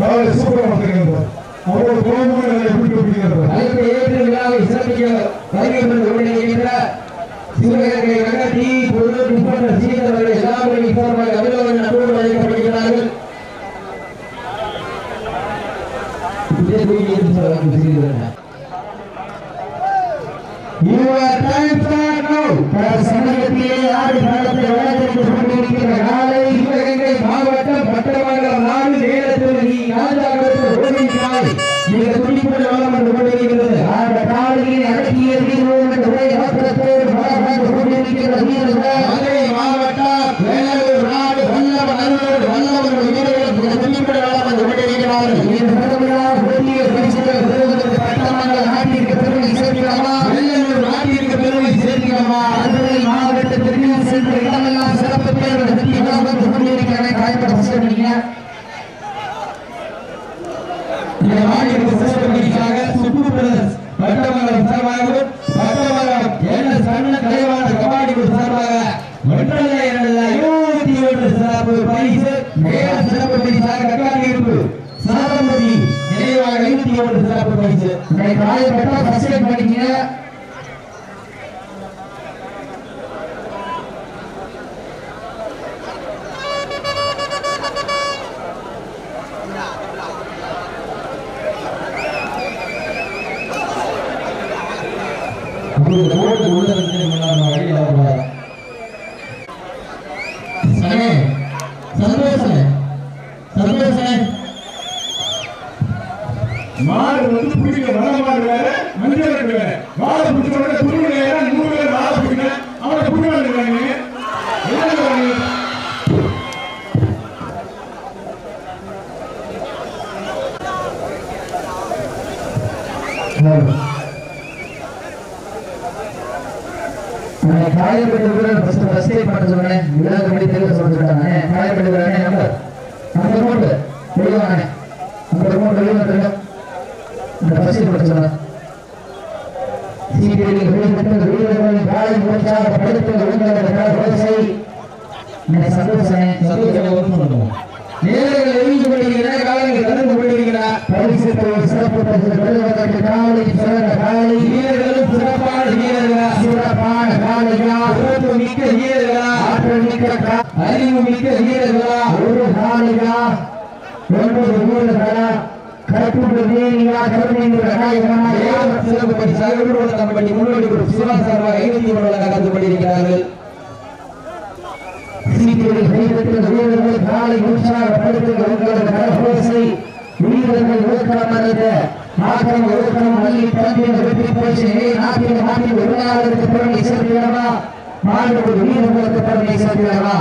காலை சூப்பரா பார்த்துருக்காங்க அவரோட குழந்தை எப்படி அப்படிங்கிறது அழைப்பு ஏற்ற விழாவை சிறப்பிக்க வருகை தந்து கொண்டிருக்கின்ற சிவகங்கை நகராட்சி பொது நிபுணர் சீதர் அவர்கள் அன்போடு வழங்கப்படுகிறார்கள் இதே சொல்லுவாங்க Yeah. இந்த மாநில சிறப்புக்காக வட்டமங்கலம் சார்பாகவும் வட்டமங்கலம் என்ன கபாடி சார்பாக ஒன்றல்ல இரண்டல்ல இருபத்தி ஒன்று சிறப்பு பரிசு மேல சிறப்பு பரிசாக கட்டாளியிருப்பு சாதம்பதி நினைவாக இருபத்தி ஒன்று சிறப்பு பரிசு. இந்த காயப்பட்ட ஃபர்ஸ்ட் உங்களுக்கு ஓட்டு உள்ள இருந்து முன்னாடி வழியில் வரக்கூடாது சனே சந்தோஷனே சந்தோஷனே மாடு வந்து பிடிக்க வர மாடு வேற மஞ்சள் வேற மாடு பிடிச்ச உடனே காயப்பட்ட வீரர் ஃபர்ஸ்ட் ஃபர்ஸ்ட் எய்ட் பண்ண சொன்னேன். விழாக்கு முன்னாடி தெளிவாக சொல்ல சொல்லிட்டாங்க காயப்பட்ட வீரர் நம்பர் நம்பர் மூணு தெளிவாங்க நம்பர் மூணு தெளிவாக தெரியும் அந்த ஃபர்ஸ்ட் எய்ட் பண்ண சொன்னேன். சீக்கிரம் வீரர்கள் வீரர்கள் காலை மூச்சாக படுத்து விழுந்தவர்கள் ரோசை இந்த சந்தோஷமே சந்தோஷமே ஒன்று பண்ணுவோம். நேரங்கள் எழுதி கொண்டிருக்கிற காலங்கள் கடந்து கொண்டிருக்கிற பரிசு சிறப்பு பரிசு பெறுவதற்கு காலை சிறந்த காலை வீரர்களும் சிறப்பான வீரர்களா சிறப்பான காலையா சிறப்பு மிக்க வீரர்களா? ஆற்றல் மிக்க அறிவு மிக்க வீரர்களா? ஒரு காலையா ஒன்பது வீரர்களா? சிறப்பு முன்னோடி சிவா சார்பாக ஐநூத்தி கலந்து கொண்டிருக்கிறார்கள் சீக்கிரம் வீரர்கள் வீரர்கள் காலை உற்சாகப்படுத்தும் உங்களது கடற்போசை வீரர்கள் ஊக்கம் அள்ளி பந்தில் வெற்றி போச்சு நாட்டில் நாட்டில் மாண்பு வீரர்களுக்கு பெருமை சேர்க்கிறவா?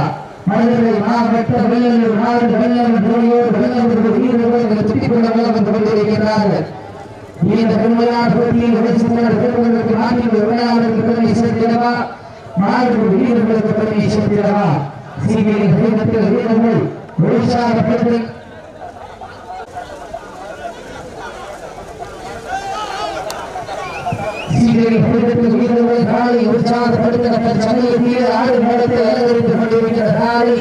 மதுரை மாவட்டம் வெள்ளலூர் நாடு வெள்ளலூர் துறையோடு வெள்ளலூர் வீரர்கள் துட்டிக் கொண்ட வந்து கொண்டிருக்கிறார்கள் இந்த பெருமையான போட்டியில் உழைச்சிருந்த வீரர்களுக்கு நாட்டில் பெருமை சேர்க்கிறவா? வீரர்களுக்கு பெருமை சேர்க்கிறவா? வீரர்கள் வீரர்கள் உற்சாகப்படுத்தி வீரர்கள் காலை உற்சாகப்படுத்த சமயத்தில் ஆடு நேரத்தை அலங்கரித்துக் கொண்டிருக்கிற காலை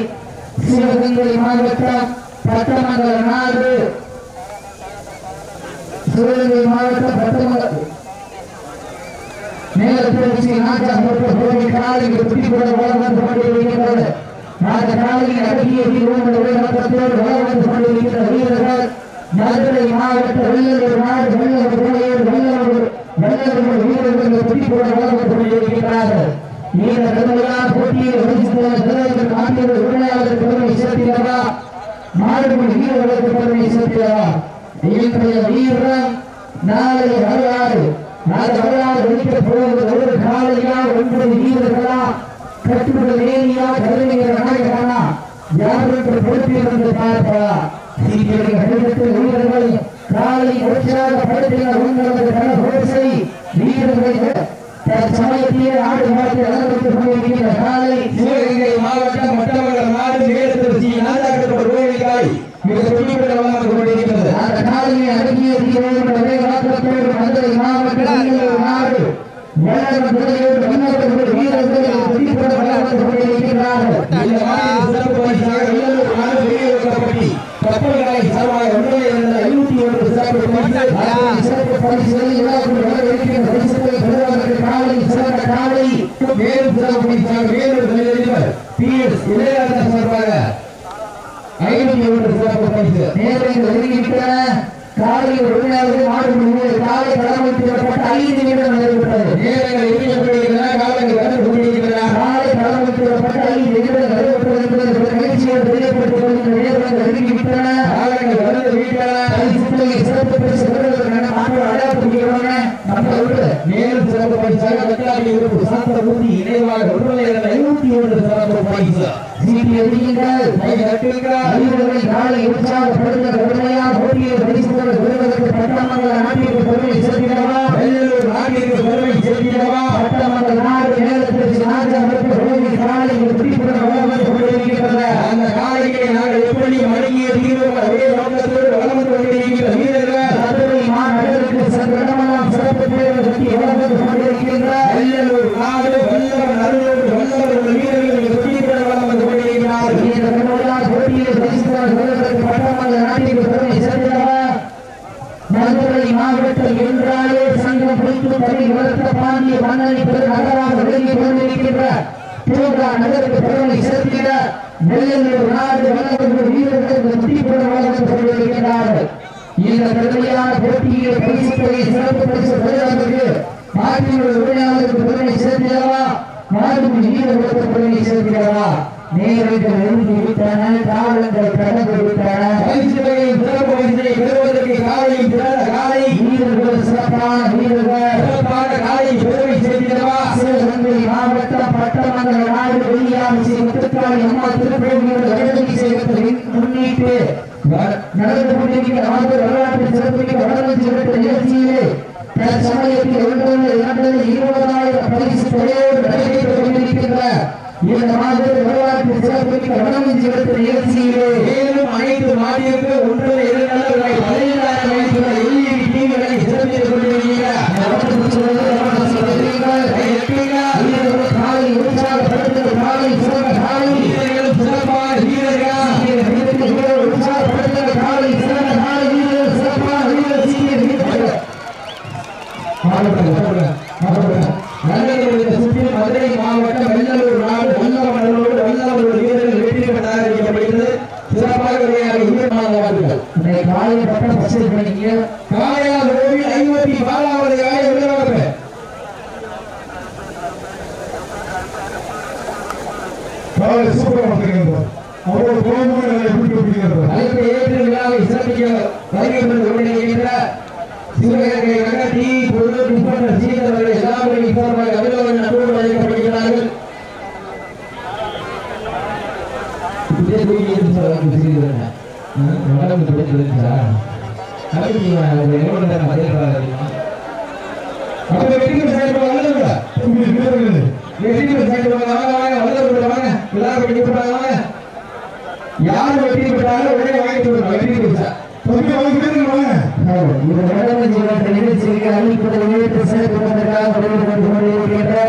சிவகங்கை மாவட்டம் பட்டமங்கல நாடு. சிவகங்கை மாவட்டம் பட்டமங்கலம் மேலப்பூச்சி நாட்டா போட்ட போட்டி காலைக்கு துடிப்புட வளம் வந்து கொண்டிருக்கின்றது. அந்த காலையில் அழகிய வீரர்கள் வளம் வந்து கொண்டிருக்கிற வீரர்கள் மதுரை மாவட்ட வெள்ளலூர் நாடு வெள்ளலூர் வெள்ளலூர் வீரர்கள் துடிப்புட வளம் இந்த கடுமையான போட்டியில் வகித்துள்ள சிலருக்கு நாட்டில் உரிமையாளர் பெருமை சேர்க்கிறதா மாடுபடி வீரர்களுக்கு பெருமை சேர்க்கிறதா இன்றைய வீரம் நாளைய வரலாறு. நாளை வரலாறு வெளியிட்ட போவது ஒரு காலையா ஒன்பது வீரர்களா? கட்டுப்பட வேணியா கருணைகிற நாயகனா? யார் என்று பார்ப்பா. சீக்கிரம் காலை உற்சாகப்படுத்தின உங்களது வீரர்கள் சமயத்திலே ஆடு மாற்றி அலங்கரித்துக் கொண்டிருக்கிற காலை சிவகங்கை மாவட்டம் மட்டமங்கலம் நாடு நேரத்தில் ஸ்ரீ நாதாக்கப்பட்ட மிக கொண்டிருக்கிறது அந்த அடங்கிய மதுரை மாவட்டம் நாடு துறையோடு வண்ணத்தோடு வீரர்கள் துடிப்புடன் வளர்ந்து கொண்டிருக்கிறார்கள் இந்த மாநில சிறப்பு பரிசாக வெள்ளலூர் நாடு பெரிய கப்பட்டி கப்பல்களை சார்பாக ஒன்றிய மேலும் சிறப்பு பரிசாக வேலூர் தொழிலதிபர் பி எஸ் இளையராஜா சார்பாக ஐநூத்தி ஒன்று சிறப்பு பரிசு. நேரங்கள் ஒதுங்கிவிட்டன காலை உரிமையாளர்கள் மாடு காலை கடமைக்கு ஐந்து நிமிடம் நிறைவேற்றது நேரங்கள் எதிர்க்கப்படுகின்றன காலங்கள் கடந்து கொண்டிருக்கின்றன காலை கடமைக்கு விடப்பட்ட ஐந்து நிமிடம் நிறைவுற்றது என்பதை நிகழ்ச்சியோடு தெரியப்படுத்திக் கொள்கின்ற நேரங்கள் ஒதுங்கிவிட்டன காலங்கள் கடந்து விட்டன பரிசுத்தலை சிறப்பு பரிசு பெறுவதற்கான மாற்று அடையாளப்படுத்திக்கிறவங்க நம்மளோடு மேலும் சிறப்பு பரிசாக கட்டாளி உறுப்பு சாந்தமூர்த்தி இணைவாக ஐநூத்தி ஒன்று சிறப்பு பரிசு சீட்டி எறியுங்கள் கை கட்டுகிறார் வீரர்களை உற்சாகப்படுத்த போட்டியை பெறுவதற்கு பட்டமங்கல நாட்டிற்கு பெருமை சேர்க்கிறவா நாட்டிற்கு பெருமை சேர்க்கிறவா பட்டமங்கல நாடு அமைப்பு ரோகி காலை துடிப்புடன் வளர்ந்து கொண்டிருக்கின்றன அந்த காலையை நாங்கள் எப்படி மடங்கிய தீர்வோம் அதே நோக்கத்தோடு வளர்ந்து கொண்டிருக்கிற வீரர்கள் மதுரை மாநகருக்கு சென்றடமெல்லாம் சிறப்பு பேர் கட்டி வளர்ந்து கொண்டிருக்கின்ற வெள்ளலூர் நாடு வல்லவர் நல்லூர் வல்லவர் உள்ள வீரர்கள் சுற்றிப்பட வளர்ந்து கொண்டிருக்கிறார்கள் இந்த கடுமையான போட்டியை பரிசுத்தலை பெறுவதற்கு பட்டமங்கல நாட்டிற்கு பெருமை சேர்க்கிறவா மதுரை மாவட்டம் என்றாலே சங்கம் பிடித்து தனி வளர்த்த பாண்டிய மன்னனை பெரு நகராக விளங்கிக் கொண்டிருக்கின்ற பூங்கா நகருக்கு பெருமை சேர்த்திட வெள்ளலூர் நாடு வளர்ந்து வீரர்கள் முட்டிப்புடன் வளர்ந்து கொண்டிருக்கிறார்கள் இந்த கடுமையான போட்டியை பரிசுத்தலை சிறப்பு பரிசு பெறுவதற்கு நாட்டினுடைய உரிமையாளருக்கு பெருமை சேர்த்திடவா நாடுக்கு வீரர்களுக்கு பெருமை சேர்த்திடவா நேரங்கள் எழுதி விட்டன காலங்கள் கடந்து விட்டன பரிசுத்தையும் சிறப்பு பரிசை பெறுவதற்கு காலையும் சிறந்த காலை வீரர்கள் சிறப்பான வீரர்கள் சிறப்பான காலை பெருமை சேர்க்கிறவா சிவகங்கை மாவட்டம் பட்டமங்கல நாடு வெளியாட்சி முத்துக்காளி அம்மா திருப்பதியோடு வடக்கு முன்னிட்டு வ- நடந்து கொண்டிருக்கிற ஆண்டு வரலாற்று சிறப்புமிக்க சிறப்பு நிகழ்ச்சியிலே தற்சமயத்தில் இரண்டு இருபதாயிரம் பரிசு தொகையோடு நடைபெற்றுக் கொண்டிருக்கின்ற இந்த மாதிரி சிறப்பு நிகழ்ச்சியிலே மேலும் அனைத்து மாநிலங்களுக்கு ஒன்று இரண்டு நல்ல பதினைந்தாயிரம் வயசுள்ள எல்இடி டிவிகளை சிறப்பித்துக் கொண்டிருக்கிற வடக்கு சிறப்பு வடக்கு சிறப்புகள் கை கட்டுகிறார். வீரர்கள் காலை உற்சாகப்படுத்துகிற காலை சிறந்த காலை வீரர்களும் சிறப்பான வீரர்கள் நல்லூர் சுற்றில் மதுரை மாவட்டம் வெள்ளலூர் நாடு வல்லவனூர் வல்லவனூர் வீரர்கள் வெற்றி பெற்றார் அறிவிக்கப்படுகிறது சிறப்பாக விளையாடி உயிர்மானவர்கள் காளையார் கோவில் ஐம்பத்தி பாலாவது காலை உள்ளவர்கள் காலை சூப்பரா பார்த்துருக்கேன் அவரோட குழந்தை நல்லா எப்படி பிடிக்கிறது அழைப்பு ஏற்று விழாவை சிறப்பிக்க வருகை புரிந்து கொண்டிருக்கின்ற சிவகங்கை நகர் டி பொது இன்ஸ்பெக்டர் சீதர் அவர்கள் எல்லாருடைய சார்பாக அழைக்கப்படுகிறார்கள் இதே தூக்கி எடுத்து மேடம் அப்படி எவ்வளவு நேரம் பதில் அப்ப வெற்றிக்கு செயல்பட வெற்றி